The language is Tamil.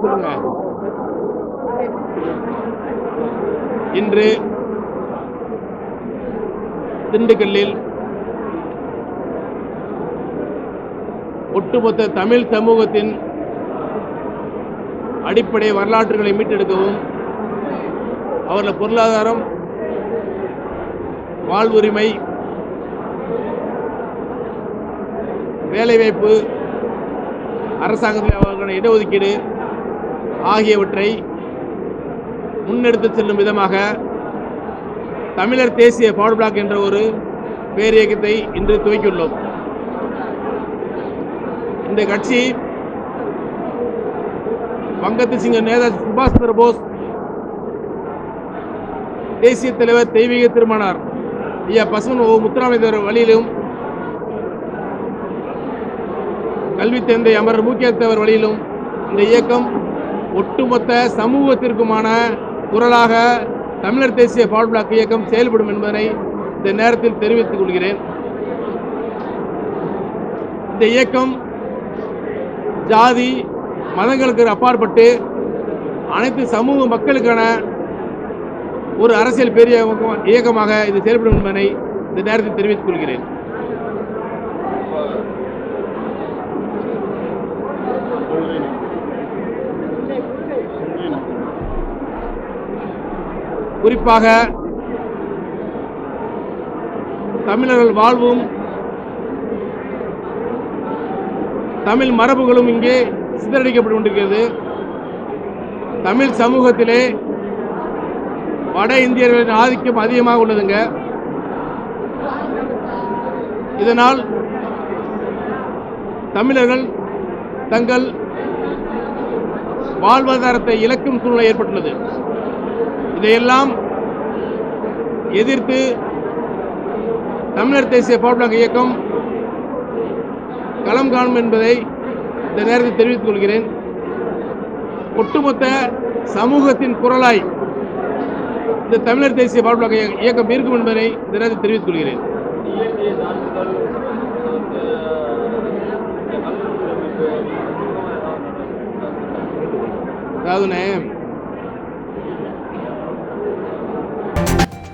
சொல்லுங்க இன்று திண்டுக்கல்லில் ஒட்டுமொத்த தமிழ் சமூகத்தின் அடிப்படை வரலாற்றுகளை மீட்டெடுக்கவும் அவர்கள் பொருளாதாரம் வாழ்வுரிமை வேலைவாய்ப்பு அரசாங்கத்தில் அவர்களுக்கான இடஒதுக்கீடு ஆகியவற்றை முன்னெடுத்து செல்லும் விதமாக தமிழர் தேசிய பவர் பிளாக் என்ற ஒரு பேரியக்கத்தை இன்று துவக்கியுள்ளோம். இந்த கட்சி வங்கத்து சிங்க நேதா சுபாஷ் சந்திர போஸ் தேசிய தலைவர் தெய்வீக திருமணார் ஐயா பசுவன் ஓ முத்துராமலிங்கர் வழியிலும் கல்வி தந்தை அமரர் முக்கியத்தவர் வழியிலும் இந்த இயக்கம் ஒட்டுமொத்த சமூகத்திற்குமான குரலாக தமிழர் தேசிய பவர் பிளாக் இயக்கம் செயல்படும் என்பதனை இந்த நேரத்தில் தெரிவித்துக் கொள்கிறேன். இந்த இயக்கம் ஜாதி மதங்களுக்கு அப்பாற்பட்டு அனைத்து சமூக மக்களுக்கான ஒரு அரசியல் பெரிய இயக்கமாக இது செயல்படும் என்பதனை இந்த நேரத்தில் தெரிவித்துக் கொள்கிறேன். குறிப்பாக தமிழர்கள் வாழ்வும் தமிழ் மரபுகளும் இங்கே சிதறடிக்கப்பட்டு கொண்டிருக்கிறது. தமிழ் சமூகத்திலே வட இந்தியர்களின் ஆதிக்கம் அதிகமாக உள்ளதுங்க. இதனால் தமிழர்கள் தங்கள் வாழ்வாதாரத்தை இழக்கும் சூழ்நிலை ஏற்பட்டுள்ளது. இதையெல்லாம் எதிர்த்து தமிழர் தேசிய பவர் இயக்கம் களம் காணும் என்பதை இந்த நேரத்தில் தெரிவித்துக் கொள்கிறேன். ஒட்டுமொத்த சமூகத்தின் குரலாய் இந்த தமிழர் தேசிய பவர் இயக்கம் இருக்கும் என்பதை இந்த நேரத்தில் தெரிவித்துக் கொள்கிறேன். அதாவதுண்ணே